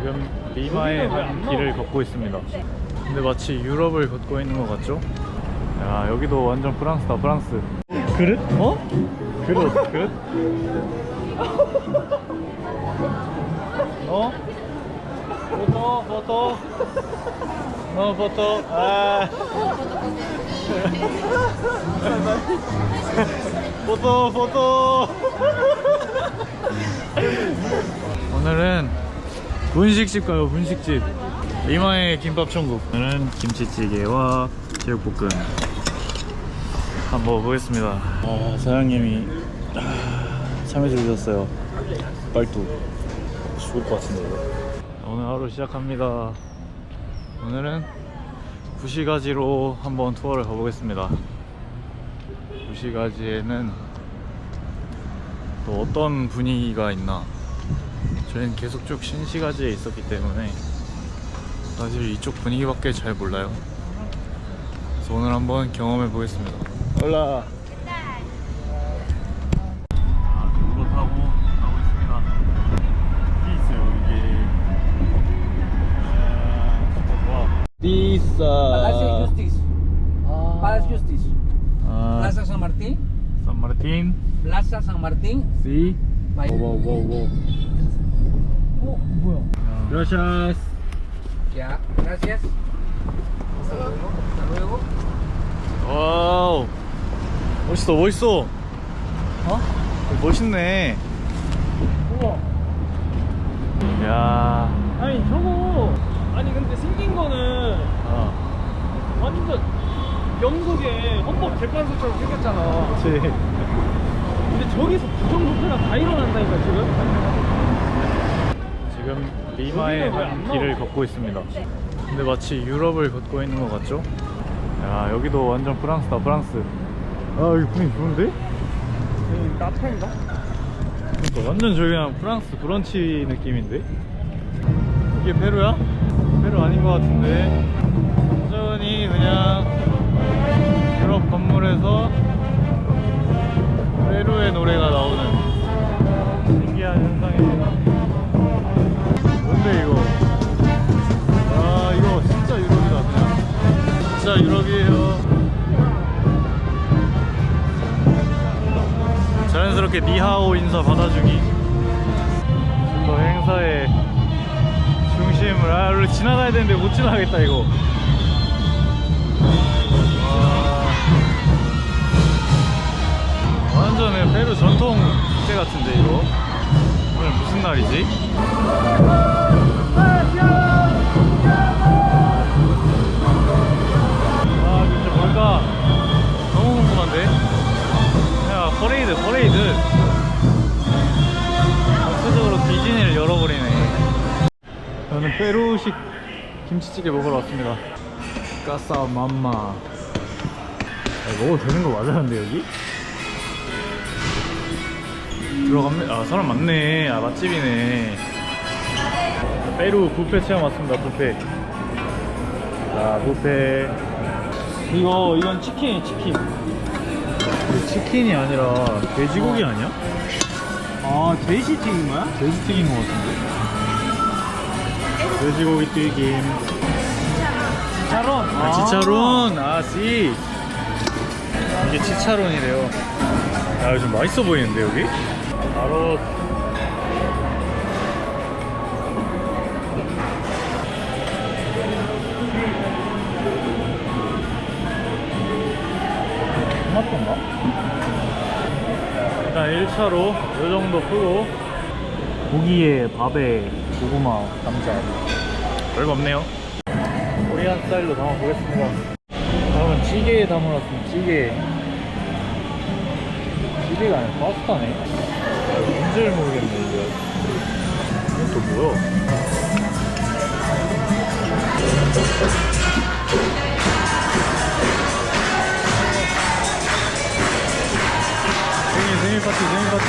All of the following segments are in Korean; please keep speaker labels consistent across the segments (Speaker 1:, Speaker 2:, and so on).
Speaker 1: 지금 리마의 한 길을 걷고 있습니다. 근데 마치 유럽을 걷고 있는 것 같죠? 야 여기도 완전 프랑스다 프랑스. 그릇? 어? 그릇 그릇? 어? 포토 포토 어 포토 아 포토 포토 분식집 가요 분식집. 리마의 김밥 천국. 오늘은 김치찌개와 제육볶음. 한번 먹어보겠습니다. 아, 사장님이 아, 참여해 주셨어요. 빨뚝 죽을 것 같은데 이거. 오늘 하루 시작합니다. 오늘은 구시가지로 한번 투어를 가보겠습니다. 구시가지에는 또 어떤 분위기가 있나 저희는 계속 쭉 신시가지에 있었기 때문에 사실 이쪽 분위기밖에 잘 몰라요. 그래서 오늘 한번 경험해 보겠습니다. 올라!
Speaker 2: Justice.
Speaker 1: 아,
Speaker 2: Plaza San Martín.
Speaker 1: 산마르틴
Speaker 2: Plaza Oh, 뭐야? Hasta luego. Hasta luego.
Speaker 1: 와우. 멋있어 멋있어.
Speaker 2: 어?
Speaker 1: 멋있네.
Speaker 3: 우와.
Speaker 1: 야.
Speaker 3: 아니 저거 아니 근데 생긴 거는
Speaker 1: 어,
Speaker 3: 완전 영국의 헌법 재판소처럼 생겼잖아.
Speaker 1: 그치.
Speaker 3: 근데 저기서 부정부패가 다 일어난다니까 지금
Speaker 1: 지금 리마의 한? 길을 걷고 있습니다 근데 마치 유럽을 걷고 있는 것 같죠? 야 여기도 완전 프랑스다 프랑스 아 여기 분위기 좋은데?
Speaker 3: 여기 나타인가?
Speaker 1: 그러니까 완전 저기 그냥 프랑스 브런치 느낌인데? 이게 페루야? 페루 아닌 것 같은데 완전히 그냥 유럽 건물에서 페루의 노래가 나오는 자연스럽게 니하오 인사 받아주기 또 행사의 중심을 아 원래 지나가야 되는데 못 지나가겠다 이거 와. 완전 그냥 페루 전통 축제 같은데 이거 오늘 무슨 날이지? 퍼레이드 퍼레이드. 전체적으로 디즈니를 열어버리네. 저는 페루식 김치찌개 먹으러 왔습니다. 까싸 맘마. 아, 먹어도 되는 거 맞아 근데 여기? 들어갑니다 아 사람 많네. 아 맛집이네. 페루 뷔페 체험 왔습니다 뷔페. 자 뷔페.
Speaker 3: 이거 이건 치킨이 치킨
Speaker 1: 치킨이 아니라 돼지고기 아니야?
Speaker 3: 아 돼지 튀긴 거야?
Speaker 1: 돼지 튀긴 것 같은데? 돼지고기 튀김.
Speaker 3: 치차론
Speaker 1: 아, 치차론 아씨. 이게 치차론이래요. 야좀 맛있어 보이는데 여기? 바로 1차로 이 정도 풀고 고기에 밥에 고구마, 감자. 별거 없네요. 코리안 스타일로 담아보겠습니다. 다음은 찌개에 담아놨습니다 찌개. 찌개가 아니라 파스타네. 아, 뭔지를 모르겠네 이거 이건 또 뭐야 파티 생일 파티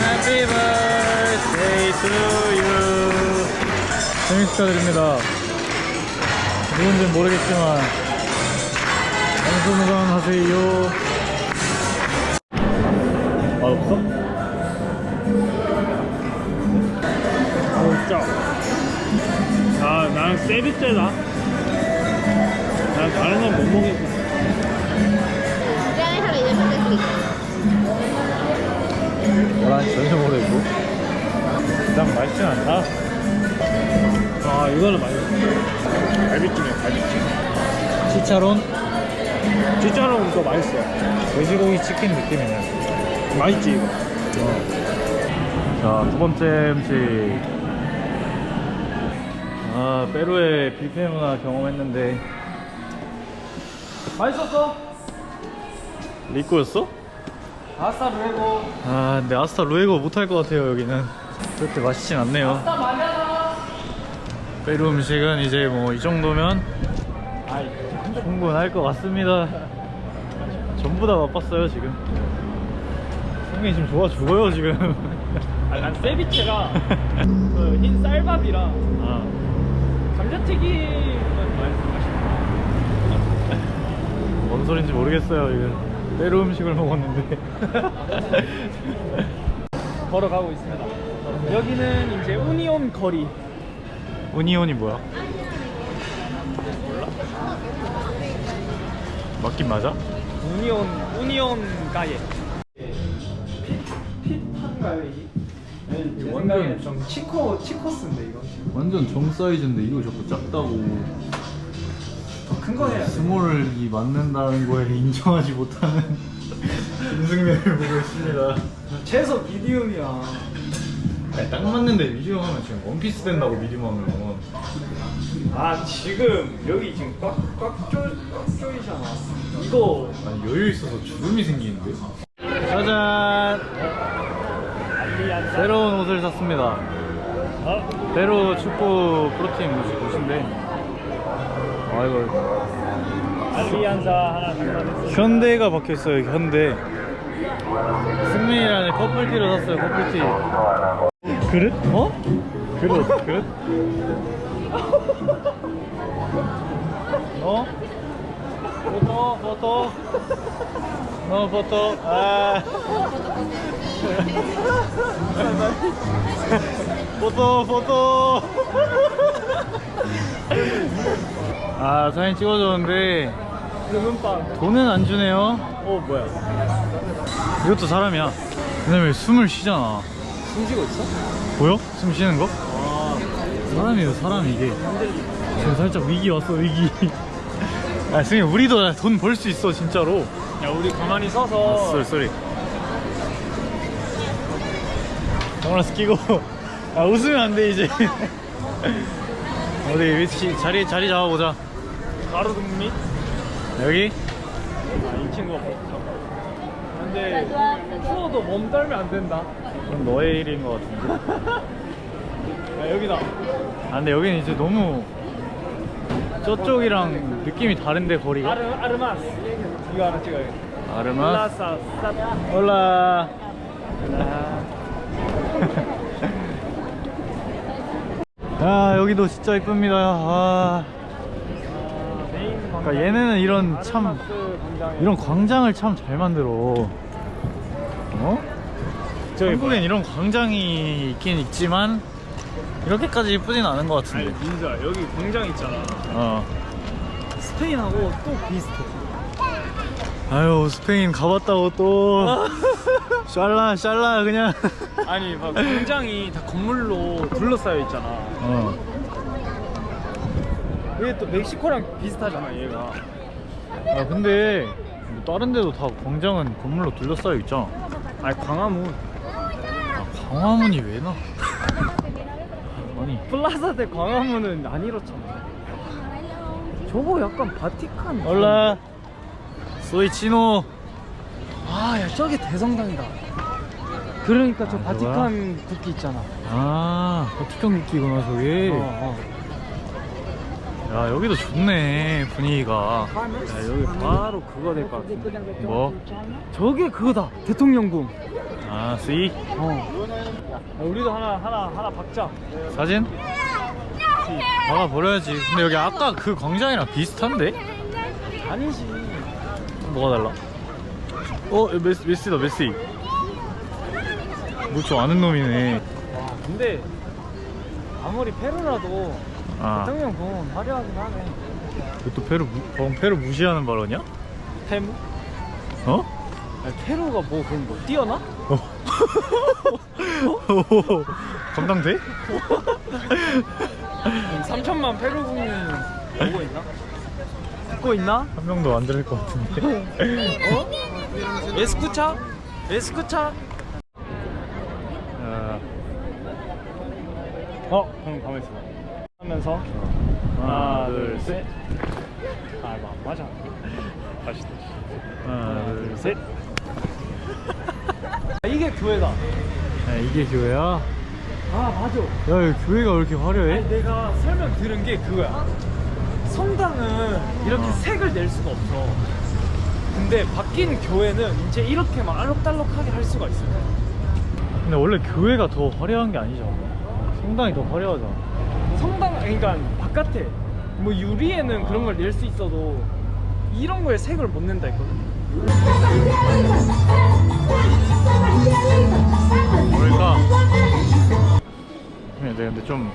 Speaker 1: Happy birthday to you. 생일 축하드립니다. 누군지는 모르겠지만 방송관 하세요.
Speaker 3: 맛없어? 진짜 아 나는 세비째다 난 다른 건 못 먹겠어.
Speaker 1: 11시 저녁으로 했고. 그냥 맛있진 않다.
Speaker 3: 아 이거는 맛있어 갈비찜이야 갈비찜.
Speaker 1: 치차론?
Speaker 3: 진짜로 더 맛있어.
Speaker 1: 돼지고기 치킨 느낌이네.
Speaker 3: 맛있지 이거.
Speaker 1: 자, 두 번째 음식. 아, 페루의 뷔페 문화 경험했는데.
Speaker 3: 맛있었어?
Speaker 1: 리꼬였어?
Speaker 3: 아싸 루에고
Speaker 1: 아, 근데 아스타 루에고 못할 것 같아요, 여기는. 그렇게 맛있진 않네요. 페루 음식은 이제 뭐 이 정도면
Speaker 3: 아이
Speaker 1: 충분할 것 같습니다. 전부 다 맛봤어요, 지금. 성민이 지금 좋아 죽어요, 지금.
Speaker 3: 아니, 난 세비체랑 그 흰 쌀밥이랑
Speaker 1: 아.
Speaker 3: 감자튀김은 맛있어
Speaker 1: 뭔 소린지 모르겠어요 이거 페루 음식을 먹었는데
Speaker 3: 걸어가고 있습니다 여기는 이제 우니온 거리
Speaker 1: 우니온이 뭐야? 맞긴 맞아?
Speaker 3: 우니온 우니온 가예 핏한가요 이게? 제 생각에는 좀 치코 치코스인데 이거
Speaker 1: 완전 정 사이즈인데 이거 자꾸 작다고
Speaker 3: 큰 거 해야 돼
Speaker 1: 스몰이 맞는다는 거에 인정하지 못하는 김승민을 보고 있습니다.
Speaker 3: 최소 미디움이야.
Speaker 1: 아니, 딱 맞는데 미디엄 하면 지금 원피스 된다고 미디엄 하면.
Speaker 3: 아 지금 여기 지금 꽉꽉 쪼이잖아 이거.
Speaker 1: 아니 여유 있어서 주름이 생기는데? 짜잔! 새로운 옷을 샀습니다.
Speaker 3: 어?
Speaker 1: 페루 축구 프로팀 옷- 옷인데 아 이거
Speaker 3: 알리안사 하나 장만했어
Speaker 1: 현대가 박혀있어요 현대 승민이라는 커플티를 샀어요 커플티 그릇? 어? 그릇 그릇? 어? 포토 포토 너 포토 아 포토 포토 아 사진 찍어줬는데 돈은 안 주네요.
Speaker 3: 어 뭐야.
Speaker 1: 이것도 사람이야. 왜냐면 숨을 쉬잖아.
Speaker 3: 숨 쉬고 있어?
Speaker 1: 보여? 숨 쉬는 거?
Speaker 3: 아.
Speaker 1: 사람이에요 사람 이게. 지금 살짝 위기 왔어 위기. 아 승희 우리도 돈 벌 수 있어 진짜로.
Speaker 3: 야 우리 가만히 서서.
Speaker 1: 쏘리 쏘리 선글라스 끼고. 아 웃으면 안 돼 이제. 어디 위치 자리 자리 잡아보자
Speaker 3: 가로등리?
Speaker 1: 여기?
Speaker 3: 아, 이 친구가 없어 근데 추워도 몸 떨면 안 된다.
Speaker 1: 그럼 너의 일인 것 같은데.
Speaker 3: 야 여기다.
Speaker 1: 아 근데 여기는 이제 너무 저쪽이랑 느낌이 다른데 거리가?
Speaker 3: 아르, 아르마스. 이거 하나 찍어야겠다
Speaker 1: 아르마스?
Speaker 3: 플라사 사
Speaker 1: 올라. 야 여기도 진짜 이쁩니다. 아 그러니까 얘네는 이런 참 이런 광장을 참 잘 만들어. 어?
Speaker 3: 저기
Speaker 1: 한국엔 이런 광장이 있긴 있지만 이렇게까지 이쁘진 않은 것
Speaker 3: 아니
Speaker 1: 같은데.
Speaker 3: 민자 여기 광장 있잖아.
Speaker 1: 어.
Speaker 3: 스페인하고 또 비슷해.
Speaker 1: 아유 스페인 가봤다고 또. 샬라 샬라 그냥.
Speaker 3: 아니 막 광장이 다 건물로 둘러싸여 있잖아.
Speaker 1: 어
Speaker 3: 이게 또 멕시코랑 비슷하잖아 얘가.
Speaker 1: 아 근데 뭐 다른 데도 다 광장은 건물로 둘러싸여 있잖아.
Speaker 3: 아니 광화문.
Speaker 1: 아, 광화문이 왜 나? 아니.
Speaker 3: 플라자 대 광화문은 안 이렇잖아. 저거 약간 바티칸
Speaker 1: 올라. 소이치노.
Speaker 3: 아야 저게 대성당이다. 그러니까 저
Speaker 1: 아,
Speaker 3: 바티칸 국기 있잖아.
Speaker 1: 아 바티칸 국기구나 저게.
Speaker 3: 어,
Speaker 1: 야 여기도 좋네 분위기가
Speaker 3: 어. 야 여기 바로 그거 될 것 같은데
Speaker 1: 뭐?
Speaker 3: 저게 그거다 대통령궁
Speaker 1: 아 스이?
Speaker 3: 어 야, 우리도 하나 하나 하나 박자
Speaker 1: 사진? 박아 버려야지 근데 여기 아까 그 광장이랑 비슷한데?
Speaker 3: 아니지
Speaker 1: 뭐가 달라? 어 메시, 메시다 메시 뭘좀 아는 놈이네.
Speaker 3: 와 근데 아무리 페루라도
Speaker 1: 아,
Speaker 3: 대통령 공은 화려하긴 하네
Speaker 1: 또 페루 무, 페루 무시하는 발언이야?
Speaker 3: 페무?
Speaker 1: 어?
Speaker 3: 아니, 페루가 뭐 그런 거 뛰어나?
Speaker 1: 어. 감당돼?
Speaker 3: 3천만 페루 국민 보고 있나? 듣고 있나?
Speaker 1: 한 명도 안 들을 것 같은데.
Speaker 3: 어? 에스쿠차? 에스쿠차?
Speaker 1: 아,
Speaker 3: 어? 형 가만히 있어 하면서 하나 둘셋 아 이거 안 맞아 다시 다시
Speaker 1: 하나, 둘, 셋.
Speaker 3: 아, 이게 교회다
Speaker 1: 아, 이게 교회야?
Speaker 3: 아 맞아
Speaker 1: 야, 교회가 왜 이렇게 화려해?
Speaker 3: 아니, 내가 설명 들은 게 그거야 성당은 이렇게
Speaker 1: 어.
Speaker 3: 색을 낼 수가 없어 근데 바뀐 교회는 이제 이렇게 막 알록달록하게 할 수가 있어
Speaker 1: 근데 원래 교회가 더 화려한 게 아니잖아. 성당이 더 화려하잖아.
Speaker 3: 성당 그러니까 바깥에 뭐 유리에는 그런 걸 낼 수 있어도 이런 거에 색을 못 낸다 했거든
Speaker 1: 뭘까? 근데 근데 좀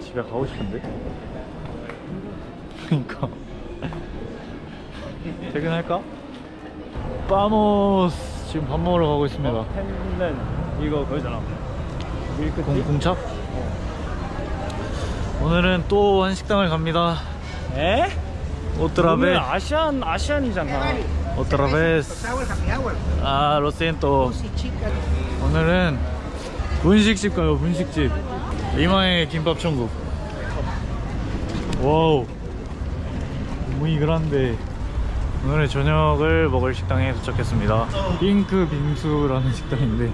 Speaker 1: 집에 가고 싶은데? 그러니까 퇴근할까? 빠모스 지금 밥 먹으러 가고 있습니다.
Speaker 3: 펜는 이거 그거잖아 밀크티?
Speaker 1: 공, 공차? 오늘은 또 한식당을 갑니다.
Speaker 3: 에?
Speaker 1: 오트라베.
Speaker 3: 아시안 아시안이잖아.
Speaker 1: 오트라베스. 아 로시엔토. 오늘은 분식집 가요 분식집. 리마의 김밥 천국. 와우. muy grande 오늘의 저녁을 먹을 식당에 도착했습니다. 핑크 빙수라는 식당인데.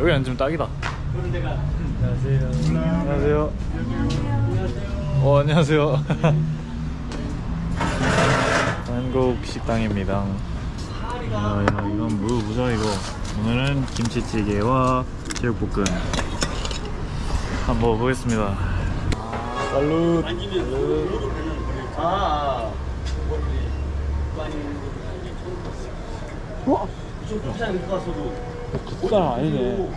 Speaker 1: 여기 앉으면 딱이다 안녕하세요. 안녕하세요. 어 안녕하세요. 한국 식당입니다. 야, 야 이건 뭐 보자 이거. 오늘은 김치찌개와 제육볶음. 한번 먹어보겠습니다. 살룻
Speaker 3: 국산 아니네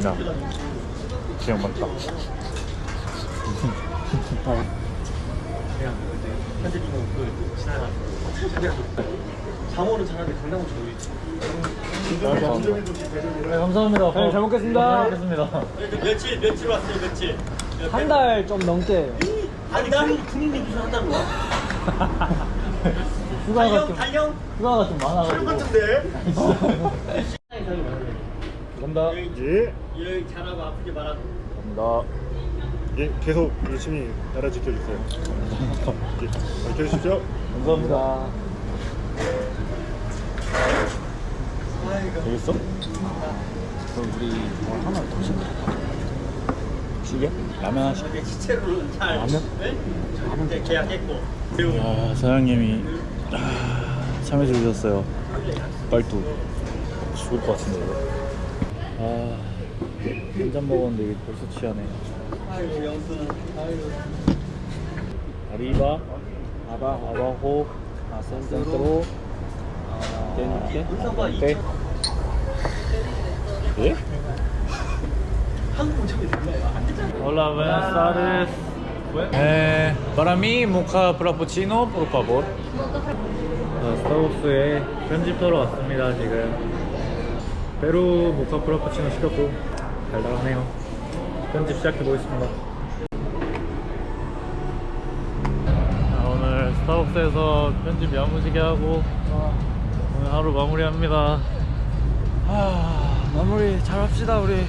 Speaker 1: 자 지금 맞다
Speaker 4: 장어는 잘하는데 강남은 저기
Speaker 1: 네, 감사합니다.
Speaker 3: 네, 잘 먹겠습니다.
Speaker 1: 잘 먹겠습니다.
Speaker 4: 며칠 며칠 왔어요 며칠.
Speaker 3: 한 달 좀 넘게.
Speaker 4: 아니 나 군인이 무슨 한다는 거야.
Speaker 1: 휴가가
Speaker 4: 달령
Speaker 1: 좀
Speaker 4: 달령
Speaker 1: 휴가가 좀 많아가지고.
Speaker 4: 같은데
Speaker 1: 간다
Speaker 5: 예,
Speaker 4: 일 잘하고 아프게 말하고
Speaker 1: 간다
Speaker 5: 예, 계속 열심히 나라 지켜주세요. 예, 밝혀주십시오.
Speaker 1: 감사합니다 되겠어? 그럼 우리 뭐 하나 더 시켜 시계? 라면 하나 시켜
Speaker 4: 시체로는 잘
Speaker 1: 라면?
Speaker 4: 네? 계약했고
Speaker 1: 아, 사장님이 아, 참여해 주셨어요. 빨뚜 죽을 것 같은데 이거. 아, 한 잔 먹었는데 이게 벌써 취하네.
Speaker 4: 아이고 영수는 아이고
Speaker 1: 아리바, 아바, 아바호, 아센센트로, 덴테, 덴테. 예?
Speaker 4: 한국 저기 안 되잖아
Speaker 1: Hola, buenas tardes. Eh, para mí, mocha frappuccino, por favor. 자, 스타벅스에 편집하러 왔습니다, 지금. 페루 모카 프라푸치노 시켰고, 달달하네요. 편집 시작해 보겠습니다. 자, 오늘 스타벅스에서 편집 야무지게 하고, 오늘 하루 마무리합니다.
Speaker 3: 아 마무리 잘 합시다 우리